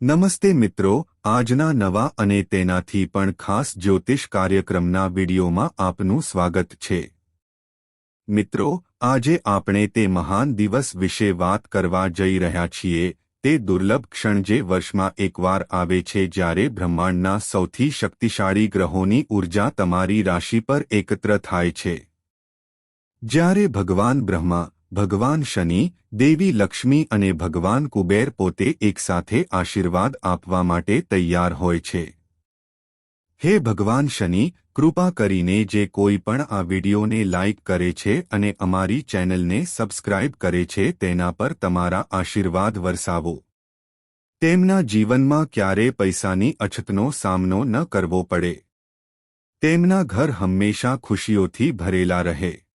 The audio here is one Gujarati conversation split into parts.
નમસ્તે મિત્રો, આજના નવા અને તેનાથી પણ ખાસ જ્યોતિષ કાર્યક્રમના વિડીયોમાં આપનું સ્વાગત છે. મિત્રો, આજે આપણે તે મહાન દિવસ વિશે વાત કરવા જઈ રહ્યા છીએ, તે દુર્લભ ક્ષણ જે વર્ષમાં એકવાર આવે છે જ્યારે બ્રહ્માંડના સૌથી શક્તિશાળી ગ્રહોની ઊર્જા તમારી રાશિ પર એકત્ર થાય છે. જ્યારે ભગવાન બ્રહ્મા ભગવાન શનિ, દેવી લક્ષ્મી અને ભગવાન કુબેર પોતે એકસાથે આશીર્વાદ આપવા માટે તૈયાર હોય છે. હે ભગવાન શનિ, કૃપા કરીને જે કોઈ પણ આ વિડીયોને લાઇક કરે છે અને અમારી ચેનલને સબસ્ક્રાઇબ કરે છે તેના પર તમારા આશીર્વાદ વરસાવો. તેમના જીવનમાં ક્યારે પૈસાની અછતનો સામનો ન કરવો પડે. તેમના ઘર હંમેશા ખુશીઓથી ભરેલા રહે.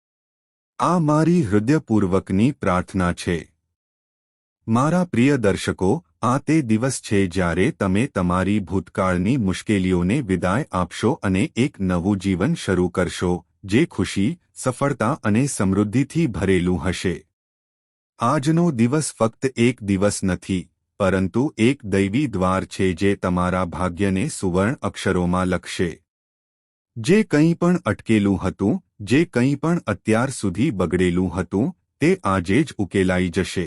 આ મારી હૃદયપૂર્વકની પ્રાર્થના છે. મારા પ્રિય દર્શકો, આ તે દિવસ છે જ્યારે તમે તમારી ભૂતકાળની મુશ્કેલીઓને વિદાય આપશો અને એક નવું જીવન શરૂ કરશો, જે ખુશી, સફળતા અને સમૃદ્ધિથી ભરેલું હશે. આજનો દિવસ ફક્ત એક દિવસ નથી, પરંતુ એક દૈવી દ્વાર છે જે તમારા ભાગ્યને સુવર્ણ અક્ષરોમાં લખશે. જે કંઈ પણ અટકેલું હતું જે કંઈ પણ અત્યાર સુધી બગડેલું હતું, તે આજે જ ઉકેલાઈ જશે.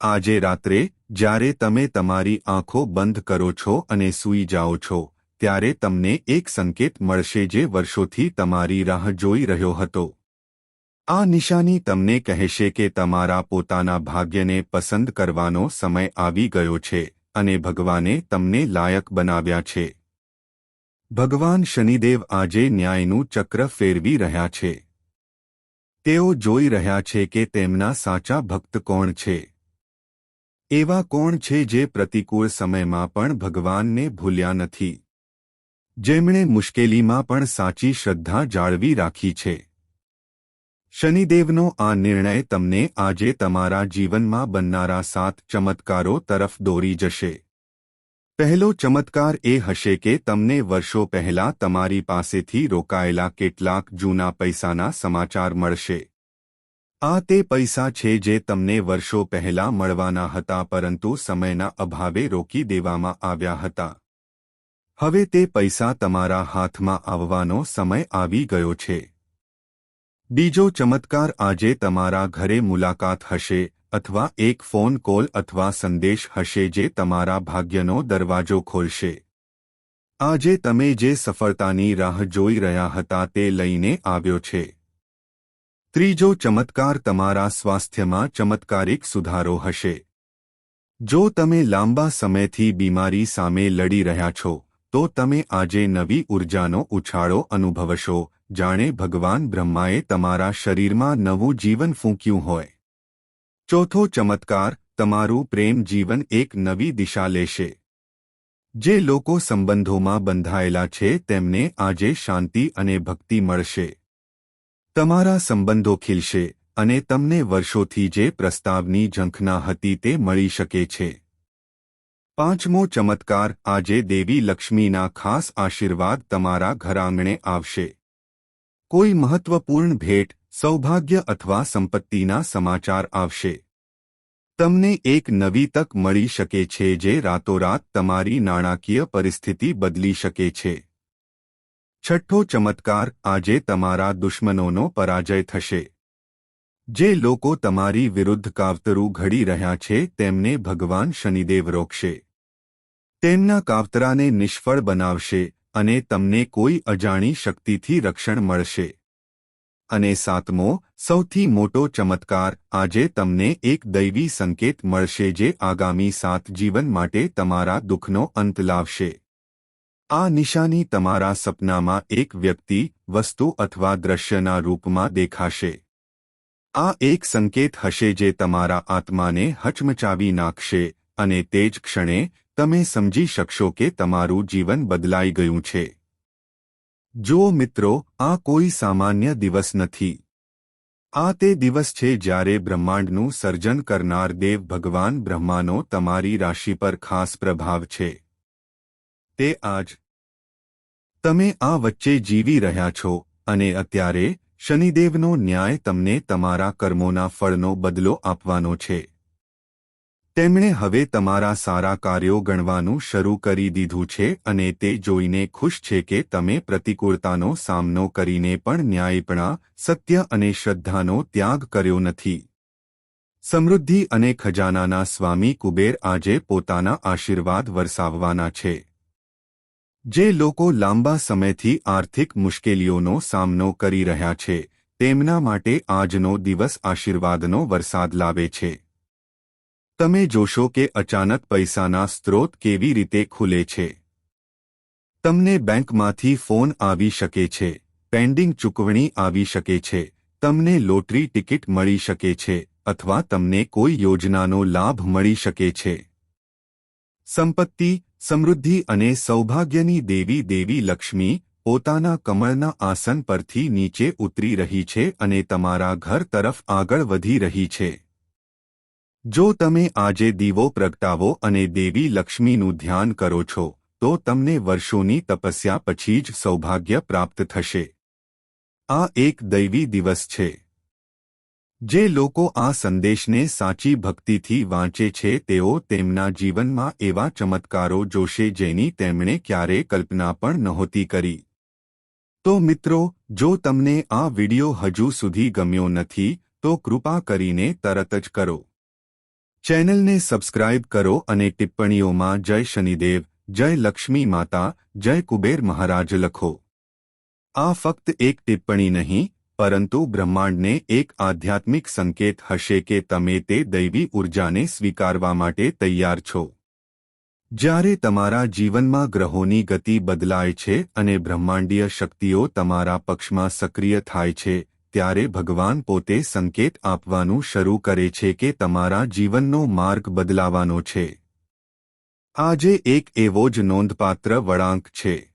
આજે રાત્રે, જ્યારે તમે તમારી આંખો બંધ કરો છો અને સૂઈ જાઓ છો, ત્યારે તમને એક સંકેત મળશે જે વર્ષોથી તમારી રાહ જોઈ રહ્યો હતો. આ નિશાની તમને કહેશે કે તમારા પોતાના ભાગ્યને પસંદ કરવાનો સમય આવી ગયો છે, અને ભગવાને તમને લાયક બનાવ્યા છે. ભગવાન શનિદેવ આજે ન્યાયનું ચક્ર ફેરવી રહ્યા છે. તેઓ જોઈ રહ્યા છે કે તેમના સાચા ભક્ત કોણ છે. એવા કોણ છે જે પ્રતિકૂળ સમયમાં પણ ભગવાનને ભૂલ્યા નથી. જેમણે મુશ્કેલીમાં પણ સાચી શ્રદ્ધા જાળવી રાખી છે. શનિદેવનો આ નિર્ણય તમને આજે તમારા જીવનમાં બનનારા સાત ચમત્કારો તરફ દોરી જશે. પહેલો ચમત્કાર એ હશે કે તમને વર્ષો પહેલા તમારી પાસેથી રોકાયેલા કેટલાક જૂના પૈસાના સમાચાર મળશે. આ તે પૈસા છે જે તમને વર્ષો પહેલા મળવાના હતા પરંતુ સમયના અભાવે રોકી દેવામાં આવ્યા હતા. હવે તે પૈસા તમારા હાથમાં આવવાનો સમય આવી ગયો છે. બીજો ચમત્કાર આજે તમારા ઘરે મુલાકાત હશે. અથવા એક ફોન કોલ અથવા સંદેશ હશે જે તમારા ભાગ્યનો દરવાજો ખોલશે. આજે તમે જે સફળતાની રાહ જોઈ રહ્યા હતા તે લઈને આવ્યો છે. ત્રીજો ચમત્કાર તમારા સ્વાસ્થ્યમાં ચમત્કારિક સુધારો હશે. જો તમે લાંબા સમયથી બીમારી સામે લડી રહ્યા છો, તો તમે આજે નવી ઉર્જાનો ઉછાળો અનુભવશો, જાણે ભગવાન બ્રહ્માએ તમારા શરીરમાં નવું જીવન ફૂંક્યું હોય. ચોથો ચમત્કાર, તમારું પ્રેમ જીવન એક નવી દિશા લેશે. જે લોકો સંબંધોમાં બંધાયેલા છે, તેમને આજે શાંતિ અને ભક્તિ મળશે. તમારા સંબંધો ખીલશે, અને તમને વર્ષોથી જે પ્રસ્તાવની ઝંખના હતી તે મળી શકે છે. પાંચમો ચમત્કાર, આજે દેવી લક્ષ્મીના ખાસ આશીર્વાદ તમારા ઘરાંગણે આવશે. કોઈ મહત્વપૂર્ણ ભેટ સૌભાગ્ય અથવા સંપત્તિના સમાચાર આવશે. તમને એક નવી તક મળી શકે છે જે રાતોરાત તમારી નાણાકીય પરિસ્થિતિ બદલી શકે છે. છઠ્ઠો ચમત્કાર, આજે તમારા દુશ્મનોનો પરાજય થશે. જે લોકો તમારી વિરુદ્ધ કાવતરું ઘડી રહ્યા છે, તેમને ભગવાન શનિદેવ રોકશે. તેમના કાવતરાને નિષ્ફળ બનાવશે અને તમને કોઈ અજાણી શક્તિથી રક્ષણ મળશે. અને સાતમો, સૌથી મોટો ચમત્કાર, આજે તમને એક દૈવી સંકેત મળશે જે આગામી સાત જીવન માટે તમારા દુઃખનો અંત લાવશે. આ નિશાની તમારા સપનામાં એક વ્યક્તિ, વસ્તુ અથવા દ્રશ્યના રૂપમાં દેખાશે. આ એક સંકેત હશે જે તમારા આત્માને હચમચાવી નાખશે, અને તે જ ક્ષણે, તમે સમજી શકશો કે તમારું જીવન બદલાઈ ગયું છે. જો મિત્રો, આ કોઈ સામાન્ય દિવસ નથી. આ તે દિવસ છે જ્યારે બ્રહ્માંડનું સર્જન કરનાર દેવ ભગવાન બ્રહ્માનો તમારી રાશિ પર ખાસ પ્રભાવ છે. તે આજ. તમે આ વચ્ચે જીવી રહ્યા છો, અને અત્યારે શનિદેવનો ન્યાય તમને તમારા કર્મોના ફળનો બદલો આપવાનો છે. તેમણે હવે તમારા સારા કાર્યો ગણવાનું શરૂ કરી દીધું છે અને તે જોઈને ખુશ છે કે તમે પ્રતિકૂળતાનો સામનો કરીને પણ ન્યાયપણા, સત્ય અને શ્રદ્ધાનો ત્યાગ કર્યો નથી. સમૃદ્ધિ અને ખજાનાના સ્વામી કુબેર આજે પોતાના આશીર્વાદ વરસાવવાના છે. જે લોકો લાંબા સમયથી આર્થિક મુશ્કેલીઓનો સામનો કરી રહ્યા છે, તેમના માટે આજનો દિવસ આશીર્વાદનો વરસાદ લાવે છે. તમે જોશો કે અચાનક પૈસાના સ્ત્રોત કેવી રીતે ખુલે છે. તમને બેંકમાંથી ફોન આવી શકે છે, પેન્ડિંગ ચૂકવણી આવી શકે છે, તમને લોટરી ટિકિટ મળી શકે છે, અથવા તમને કોઈ યોજનાનો લાભ મળી શકે છે. સંપત્તિ, સમૃદ્ધિ અને સૌભાગ્યની દેવી દેવી લક્ષ્મી પોતાના કમળના આસન પરથી નીચે ઉતરી રહી છે અને તમારા ઘર તરફ આગળ વધી રહી છે. જો તમે આજે દીવો પ્રગટાવો અને દેવી લક્ષ્મીનું ધ્યાન કરો છો, તો તમને વર્ષોની તપસ્યા પછી જ સૌભાગ્ય પ્રાપ્ત થશે. આ એક દૈવી દિવસ છે. જે લોકો આ સંદેશને સાચી ભક્તિથી વાંચે છે, તેઓ તેમના જીવનમાં એવા ચમત્કારો જોશે જેની તેમણે ક્યારે કલ્પના પણ નહોતી કરી. તો મિત્રો, જો તમને આ વિડિયો હજુ સુધી ગમ્યો નથી, તો કૃપા કરીને તરત જ કરો. ચેનલને સબસ્ક્રાઇબ કરો અને ટિપ્પણીઓમાં જય શનિદેવ, જય લક્ષ્મી માતા, જય કુબેર મહારાજ લખો. આ ફક્ત એક ટિપ્પણી નહીં, પરંતુ બ્રહ્માંડને એક આધ્યાત્મિક સંકેત હશે કે તમે તે દૈવી ઉર્જાને સ્વીકારવા માટે તૈયાર છો. જ્યારે તમારા જીવનમાં ગ્રહોની ગતિ બદલાય છે અને બ્રહ્માંડીય શક્તિઓ તમારા પક્ષમાં સક્રિય થાય છે ત્યારે ભગવાન પોતે સંકેત આપવાનું શરૂ કરે છે કે તમારા જીવનનો માર્ગ બદલાવાનો છે. આજે એક એવો જ નોંધપાત્ર વળાંક છે.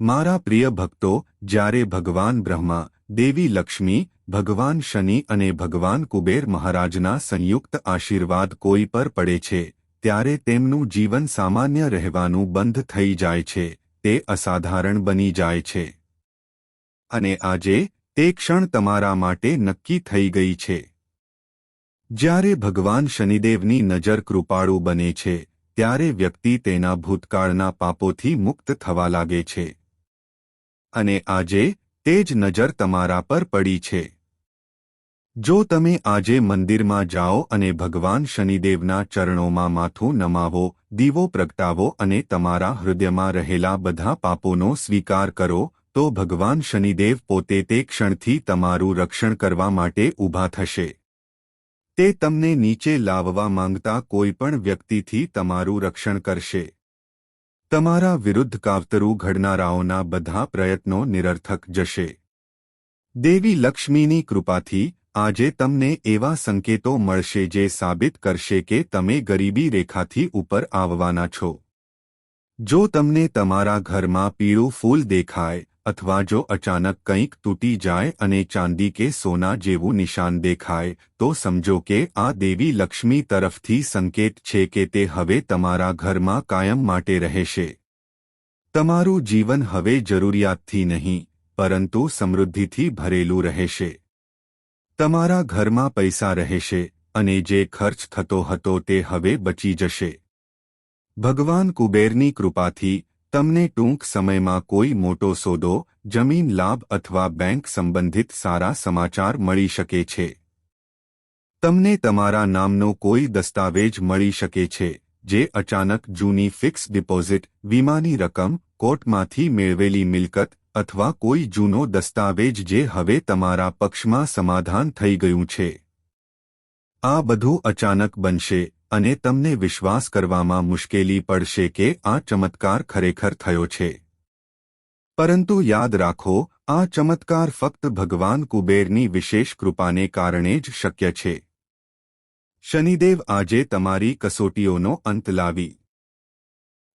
મારા પ્રિય ભક્તો, જ્યારે ભગવાન બ્રહ્મા, દેવી લક્ષ્મી, ભગવાન શનિ અને ભગવાન કુબેર મહારાજના સંયુક્ત આશીર્વાદ કોઈ પર પડે છે, ત્યારે તેમનું જીવન સામાન્ય રહેવાનું બંધ થઈ જાય છે, તે અસાધારણ બની જાય છે. અને આજે તે ક્ષણ તમારા માટે નક્કી થઈ ગઈ છે. જ્યારે ભગવાન શનિદેવની નજર કૃપાળુ બને છે, ત્યારે વ્યક્તિ તેના ભૂતકાળના પાપોથી મુક્ત થવા લાગે છે. અને આજે, તે જ નજર તમારા પર પડી છે. જો તમે આજે મંદિરમાં જાઓ અને ભગવાન શનિદેવના ચરણોમાં માથું નમાવો, દીવો પ્રગટાવો અને તમારા હૃદયમાં રહેલા બધા પાપોનો સ્વીકાર કરો તો ભગવાન શનિદેવ પોતે તે ક્ષણથી તમારું રક્ષણ કરવા માટે ઊભા થશે. તે તમને નીચે લાવવા માંગતા કોઈપણ વ્યક્તિથી તમારું રક્ષણ કરશે. તમારા વિરુદ્ધ કાવતરું ઘડનારાઓના બધા પ્રયત્નો નિરર્થક જશે. દેવી લક્ષ્મીની કૃપાથી આજે તમને એવા સંકેતો મળશે જે સાબિત કરશે કે તમે ગરીબી રેખાથી ઉપર આવવાના છો. જો તમને તમારા ઘરમાં પીળું ફૂલ દેખાય અથવા જો અચાનક કંઈક તૂટી જાય અને ચાંદી કે સોના જેવું નિશાન દેખાય, તો સમજો કે આ દેવી લક્ષ્મી તરફથી સંકેત છે કે તે હવે તમારા ઘરમાં કાયમ માટે રહેશે. તમારું જીવન હવે જરૂરિયાતથી નહીં, પરંતુ સમૃદ્ધિથી ભરેલું રહેશે. તમારા ઘરમાં પૈસા રહેશે, અને જે ખર્ચ થતો હતો તે હવે બચી જશે. ભગવાન કુબેરની કૃપાથી તમને ટૂંક સમયમાં કોઈ મોટો સોદો, જમીન લાભ અથવા બેંક સંબંધિત સારા સમાચાર મળી શકે છે. તમને તમારા નામનો કોઈ દસ્તાવેજ મળી શકે છે, જે અચાનક જૂની ફિક્સ ડિપોઝિટ, વીમાની રકમ, કોર્ટમાંથી મેળવેલી મિલકત અથવા કોઈ જૂનો દસ્તાવેજ જે હવે તમારા પક્ષમાં સમાધાન થઈ ગયું છે. આ બધું અચાનક બનશે અને તમને વિશ્વાસ કરવામાં મુશ્કેલી પડશે કે આ ચમત્કાર ખરેખર થયો છે. પરંતુ યાદ રાખો, આ ચમત્કાર ફક્ત ભગવાન કુબેરની વિશેષ કૃપાને કારણે જ શક્ય છે. શનિદેવ આજે તમારી કસોટીઓનો અંત લાવી.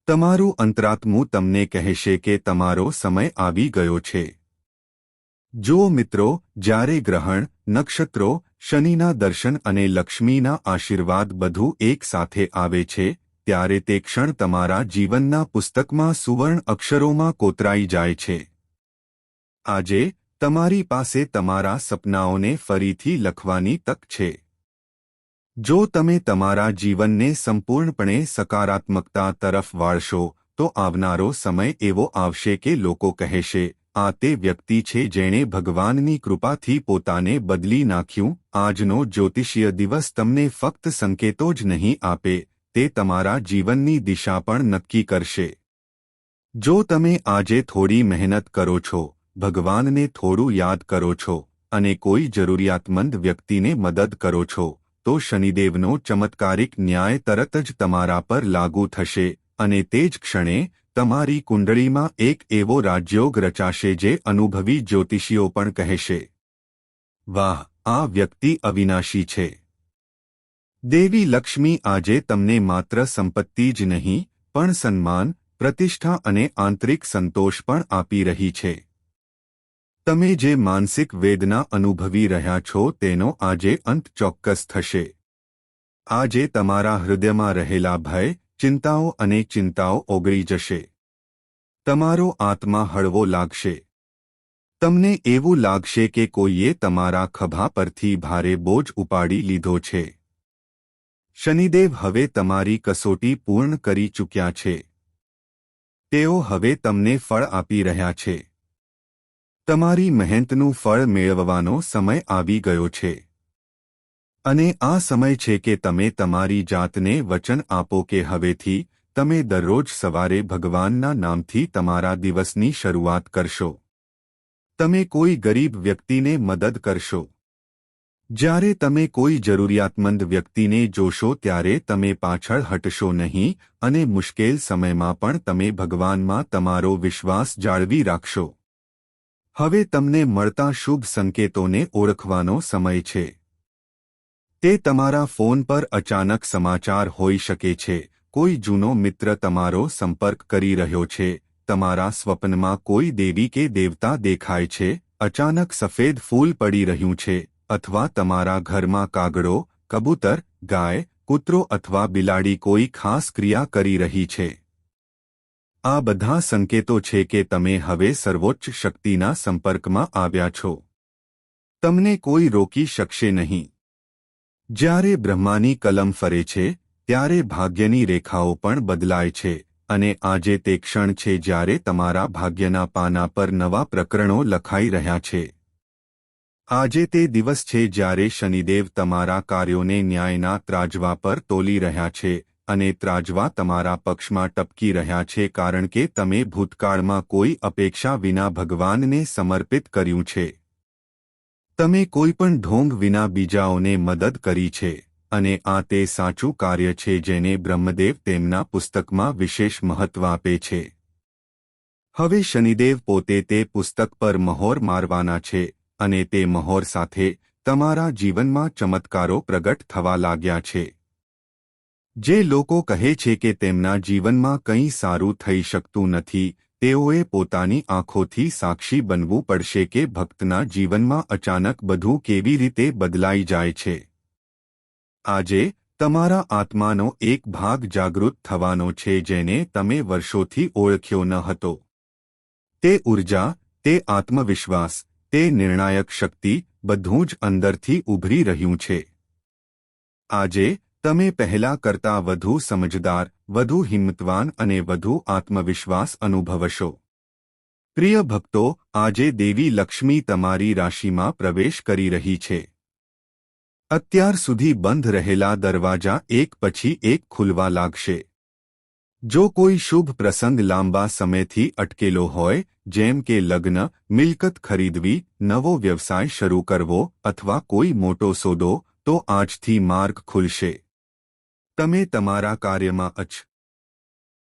તમારું અંતરાત્મું તમને કહેશે કે તમારો સમય આવી ગયો છે. જો મિત્રો, જ્યારે ગ્રહણ, નક્ષત્રો શનિના દર્શન અને લક્ષ્મીના આશીર્વાદ બધું એક સાથે આવે છે, ત્યારે તે ક્ષણ તમારા જીવનના પુસ્તકમાં સુવર્ણ અક્ષરોમાં કોતરાઈ જાય છે. આજે, તમારી પાસે તમારા સપનાઓને ફરીથી લખવાની તક છે. જો તમે તમારા જીવનને સંપૂર્ણપણે સકારાત્મકતા તરફ વાળશો, તો આવનારો સમય એવો આવશે કે લોકો કહેશે આ તે વ્યક્તિ છે જેણે ભગવાનની કૃપાથી પોતાને બદલી નાખ્યું. આજનો જ્યોતિષીય દિવસ તમને ફક્ત સંકેતો જ નહીં આપે, તે તમારા જીવનની દિશા પણ નક્કી કરશે. જો તમે આજે થોડી મહેનત કરો છો, ભગવાનને થોડું યાદ કરો છો અને કોઈ જરૂરિયાતમંદ વ્યક્તિને મદદ કરો છો, તો શનિદેવનો ચમત્કારિક ન્યાય તરત જ તમારા પર લાગુ થશે અને તે જ ક્ષણે તમારી કુંડળીમાં એક એવો રાજયોગ રચાશે જે અનુભવી જ્યોતિષીઓ પણ કહેશે. વાહ, આ વ્યક્તિ અવિનાશી છે. દેવી લક્ષ્મી આજે તમને માત્ર સંપત્તિ જ નહીં, પણ સન્માન, પ્રતિષ્ઠા અને આંતરિક સંતોષ પણ આપી રહી છે. તમે જે માનસિક વેદના અનુભવી રહ્યા છો તેનો આજે અંત ચોક્કસ થશે. આજે તમારા હૃદયમાં રહેલા ભય ચિંતાઓ અને ચિંતાઓ ઓગળી જશે. તમારો આત્મા હળવો લાગશે. તમને એવું લાગશે કે કોઈએ તમારા ખભા પરથી ભારે બોજ ઉપાડી લીધો છે. શનિદેવ હવે તમારી કસોટી પૂર્ણ કરી ચૂક્યા છે. તેઓ હવે તમને ફળ આપી રહ્યા છે. તમારી મહેનતનું ફળ મેળવવાનો સમય આવી ગયો છે. અને આ સમય છે કે તમે તમારી જાતને વચન આપો કે હવેથી તમે દરરોજ સવારે ભગવાનના નામથી તમારા દિવસની શરૂઆત કરશો. તમે કોઈ ગરીબ વ્યક્તિને મદદ કરશો. જ્યારે તમે કોઈ જરૂરિયાતમંદ વ્યક્તિને જોશો ત્યારે તમે પાછળ હટશો નહીં અને મુશ્કેલ સમયમાં પણ તમે ભગવાનમાં તમારો વિશ્વાસ જાળવી રાખશો. હવે તમને મળતા શુભ સંકેતોને ઓળખવાનો સમય છે. તે તમારા ફોન પર અચાનક સમાચાર હોઈ શકે છે. કોઈ જૂનો મિત્ર તમારો સંપર્ક કરી રહ્યો છે. તમારા સ્વપ્નમાં કોઈ દેવી કે દેવતા દેખાય છે. અચાનક સફેદ ફૂલ પડી રહ્યું છે. અથવા તમારા ઘરમાં કાગડો, કબૂતર, ગાય, કૂતરો અથવા બિલાડી કોઈ ખાસ ક્રિયા કરી રહી છે. આ બધા સંકેતો છે કે તમે હવે સર્વોચ્ચ શક્તિના સંપર્કમાં આવ્યા છો. તમને કોઈ રોકી શકશે નહીં. જ્યારે બ્રહ્માની કલમ ફરે છે, ત્યારે ભાગ્યની રેખાઓ પણ બદલાય છે અને આજે તે ક્ષણ છે જ્યારે તમારા ભાગ્યના પાના પર નવા પ્રકરણો લખાઈ રહ્યા છે. આજે તે દિવસ છે જ્યારે શનિદેવ તમારા કાર્યોને ન્યાયના ત્રાજવા પર તોલી રહ્યા છે અને ત્રાજવા તમારા પક્ષમાં ટપકી રહ્યા છે કારણ કે તમે ભૂતકાળમાં કોઈ અપેક્ષા વિના ભગવાનને સમર્પિત કર્યું છે. તમે કોઈ પણ ઢોંગ વિના બીજાઓને મદદ કરી છે, અને આ તે સાચું કાર્ય છે જેને બ્રહ્મદેવ તેમના પુસ્તકમાં વિશેષ મહત્વ આપે છે. હવે શનિદેવ પોતે તે પુસ્તક પર મહોર મારવાના છે, અને તે મહોર સાથે તમારા જીવનમાં ચમત્કારો પ્રગટ થવા લાગ્યા છે. જે લોકો કહે છે કે તેમના જીવનમાં કંઈ સારું થઈ શકતું નથી તેઓએ પોતાની આંખોથી સાક્ષી બનવું પડશે કે ભક્તના જીવનમાં અચાનક બધું કેવી રીતે બદલાઈ જાય છે. આજે, તમારા આત્માનો એક ભાગ જાગૃત થવાનો છે જેને તમે વર્ષોથી ઓળખ્યો ન હતો. તે ઊર્જા, તે આત્મવિશ્વાસ, તે નિર્ણાયક શક્તિ, બધું જ અંદરથી ઉભરી રહ્યું છે. આજે તમે પહેલા કરતા વધુ સમજદાર, વધુ હિંમતવાન અને વધુ આત્મવિશ્વાસ અનુભવશો. પ્રિય ભક્તો, આજે દેવી લક્ષ્મી તમારી રાશિમાં પ્રવેશ કરી રહી છે. અત્યાર સુધી બંધ રહેલા દરવાજા એક પછી એક ખુલવા લાગશે. જો કોઈ શુભ પ્રસંગ લાંબા સમયથી અટકેલો હોય, જેમ કે લગ્ન, મિલકત ખરીદવી, નવો વ્યવસાય શરૂ કરવો અથવા કોઈ મોટો સોદો, તો આજથી માર્ગ ખુલશે. તમે તમારા કાર્યમાં અચ